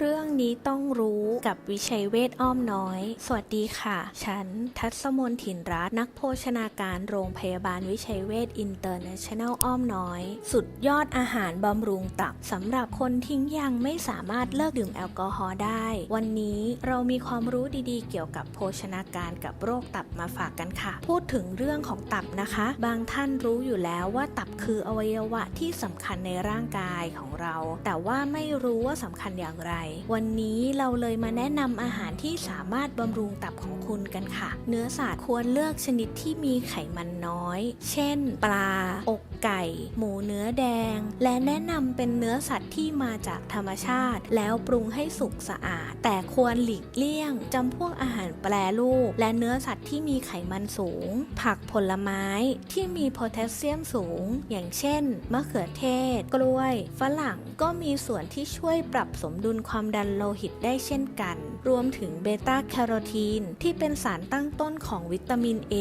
เรื่องนี้ต้องรู้กับวิชัยเวทอ้อมน้อย สวัสดีค่ะ ฉัน ทัศมนถิ่นรัตน์นักโภชนาการโรงพยาบาลวิชัยเวทอินเตอร์เนชั่นแนลอ้อมน้อย สุดยอดอาหารบำรุงตับสำหรับคนทิ้งยังไม่สามารถเลิกดื่มแอลกอฮอล์ได้ วันนี้เรามีความรู้ดีๆ เกี่ยวกับโภชนาการกับโรคตับมาฝากกันค่ะ พูดถึงเรื่องของตับนะคะ บางท่านรู้อยู่แล้วว่าตับคืออวัยวะที่สำคัญในร่างกายของเรา แต่ว่าไม่รู้ว่าสำคัญอย่างไรวันนี้เราเลยมาแนะนำอาหารที่สามารถบำรุงตับของคุณกันค่ะ เนื้อสัตว์ควรเลือกชนิดที่มีไขมันน้อย เช่น ปลา อกไก่ หมูเนื้อแดง และแนะนำเป็นเนื้อสัตว์ที่มาจากธรรมชาติ แล้วปรุงให้สุกสะอาด แต่ควรหลีกเลี่ยงจำพวกอาหารแปรรูป และเนื้อสัตว์ที่มีไขมันสูง ผักผลไม้ที่มีโพแทสเซียมสูง อย่างเช่น มะเขือเทศ กล้วย ฝรั่งก็มีส่วนที่ช่วยปรับสมดุลความดันโลหิตได้เช่นกัน รวมถึงเบต้าแคโรทีน ที่เป็นสารตั้งต้นของวิตามิน A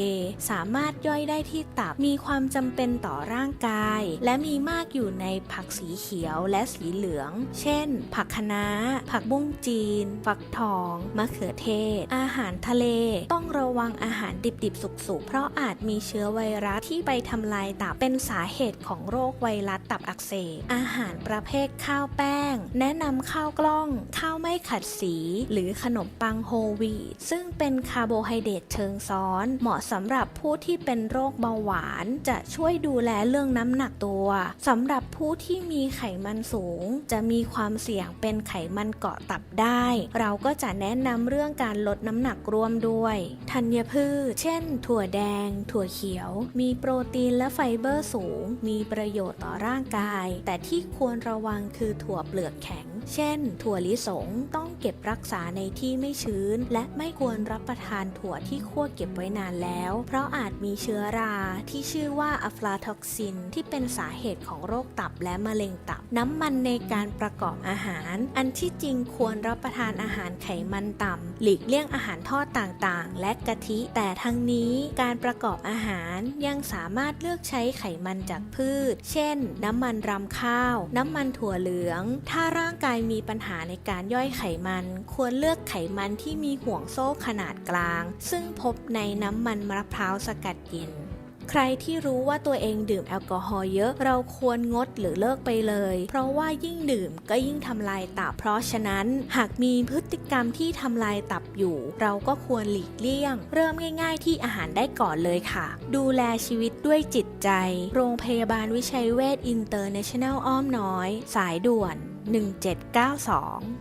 สามารถย่อยได้ที่ตับมีความจำเป็นต่อร่างกาย และมีมากอยู่ในผักสีเขียวและสีเหลือง เช่น ผักคะน้า ผักบุ้งจีนฟักทอง มะเขือเทศ อาหารทะเล ต้องระวังอาหารดิบๆ สุกๆ เพราะอาจมีเชื้อไวรัสที่ไปทำลายตับเป็นสาเหตุของโรคไวรัสตับอักเสบ อาหารประเภทข้าวแป้ง แนะนำข้าวกล้องข้าว ไม่ขัดสี หรือขนมปังโฮลวีตซึ่งเป็นคาร์โบไฮเดรตเชิงซ้อน เหมาะสำหรับผู้ที่เป็นโรคเบาหวาน จะช่วยดูแลเรื่องน้ำหนักตัวสำหรับผู้ที่มีไขมันสูง จะมีความเสี่ยงเป็นไขมันเกาะตับได้ เราก็จะแนะนำเรื่องการลดน้ำหนักร่วมด้วยธัญพืช เช่น ถั่วแดง ถั่วเขียว มีโปรตีนและไฟเบอร์สูง มีประโยชน์ต่อร่างกาย แต่ที่ควรระวังคือถั่วเปลือกแข็ง เช่น ถั่วลิสงต้องเก็บรักษาในที่ไม่ชื้น และไม่ควรรับประทานถั่วที่คั่วเก็บไว้นานแล้ว เพราะอาจมีเชื้อราที่ชื่อว่าอะฟลาท็อกซิน ที่เป็นสาเหตุของโรคตับและมะเร็งตับ น้ำมันในการประกอบอาหาร อันที่จริงควรรับประทานอาหารไขมันต่ำหลีกเลี่ยงอาหารทอดต่างๆ และกะทิ แต่ทั้งนี้การประกอบอาหารยังสามารถเลือกใช้ไขมันจากพืช เช่น น้ำมันรำข้าว น้ำมันถั่วเหลือง ถ้าร่างกายมีปัญหาในการย่อยไขมัน ควรเลือกไขมันที่มีห่วงโซ่ขนาดกลาง ซึ่งพบในน้ำมันมะพร้าวสกัดเย็นใครที่รู้ว่าตัวเองดื่มแอลกอฮอล์เยอะ เราควรงดหรือเลิกไปเลย เพราะว่ายิ่งดื่มก็ยิ่งทำลายตับ เพราะฉะนั้น หากมีพฤติกรรมที่ทำลายตับอยู่ เราก็ควรหลีกเลี่ยง เริ่มง่าย ๆ ที่อาหารได้ก่อนเลยค่ะ ดูแลชีวิตด้วยจิตใจ โรงพยาบาลวิชัยเวชอินเตอร์เนชั่นแนลอ้อมน้อย สายด่วน 1792